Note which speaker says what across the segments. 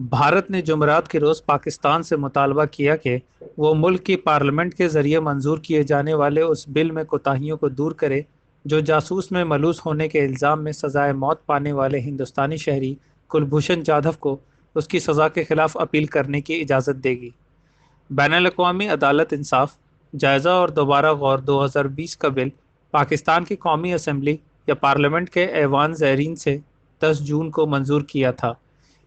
Speaker 1: भारत ने जुमेरात के रोज़ पाकिस्तान से मुतालबा किया कि वो मुल्क की पार्लियामेंट के ज़रिए मंजूर किए जाने वाले उस बिल में कोताहियों को दूर करे, जो जासूस में मलूस होने के इल्ज़ाम में सज़ाए मौत पाने वाले हिंदुस्तानी शहरी कुलभूषण जाधव को उसकी सज़ा के ख़िलाफ़ अपील करने की इजाज़त देगी। बैन अवी अदालत इंसाफ, जायज़ा और दोबारा गौर 2020 का बिल पाकिस्तान की कौमी असम्बली या पार्लियामेंट के ऐवान ज़ैरीन से 10 जून को मंजूर किया था।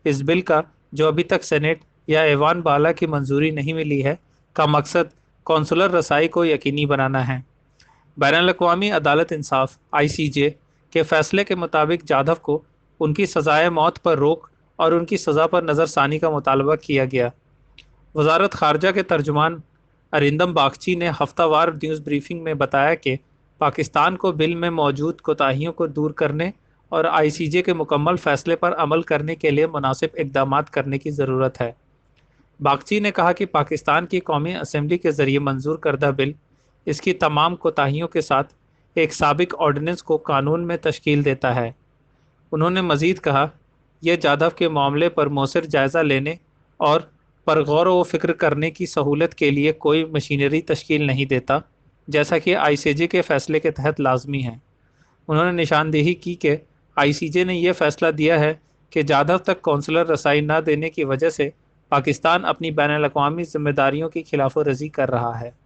Speaker 1: इस बिल का जो अभी तक सेनेट या एवान बाला की मंजूरी नहीं मिली है, का मकसद कौंसलर रसाई को यकीनी बनाना है। बैन अवी अदालत इंसाफ आईसीजे के फैसले के मुताबिक जाधव को उनकी सज़ाए मौत पर रोक और उनकी सज़ा पर नज़रसानी का मुतालबा किया गया। वजारत खारजा के तर्जुमान अरिंदम बागची ने हफ्तावार न्यूज़ ब्रीफिंग में बताया कि पाकिस्तान को बिल में मौजूद कोताहियों को दूर करने और आईसीजे के मुकम्मल फैसले पर अमल करने के लिए मुनासिब इकदाम करने की ज़रूरत है। बागची ने कहा कि पाकिस्तान की कौमी असम्बली के ज़रिए मंजूर करदा बिल, इसकी तमाम कोताहियों के साथ एक सबक ऑर्डनेंस को कानून में तश्कील देता है। उन्होंने मज़ीद कहा, यह जाधव के मामले पर मौसर जायज़ा लेने और पर गौर व फ़िक्र करने की सहूलत के लिए कोई मशीनरी तश्कील नहीं देता, जैसा कि आईसीजे के फ़ैसले के तहत लाजमी है। उन्होंने निशानदेही की कि आईसीजे ने यह फैसला दिया है कि जाधव तक कौंसलर रसाई न देने की वजह से पाकिस्तान अपनी बैन अवी जिम्मेदारियों की खिलाफ वर्जी कर रहा है।